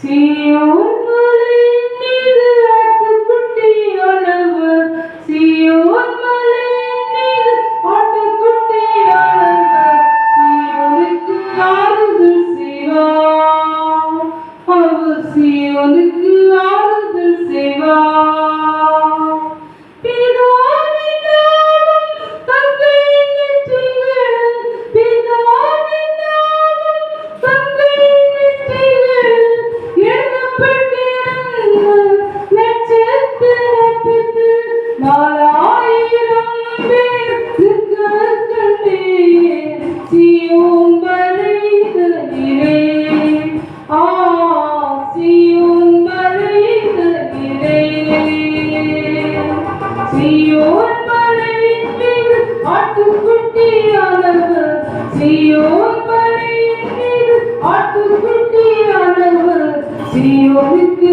See you. Zion மலையின் மீது ஆட்டுக்குட்டி அளவு சியோன் மலையின் மீது ஆட்டுக்குட்டி அளவு சியோனுக்கு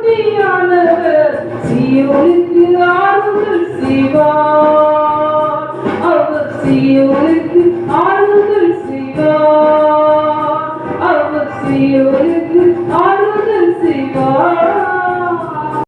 ஆட்டுக்குட்டியானவர் சியோனுக்கு ஆறுதல் சிவா அவர் சியோனுக்கு ஆறுதல் சிவா அவர் சியோ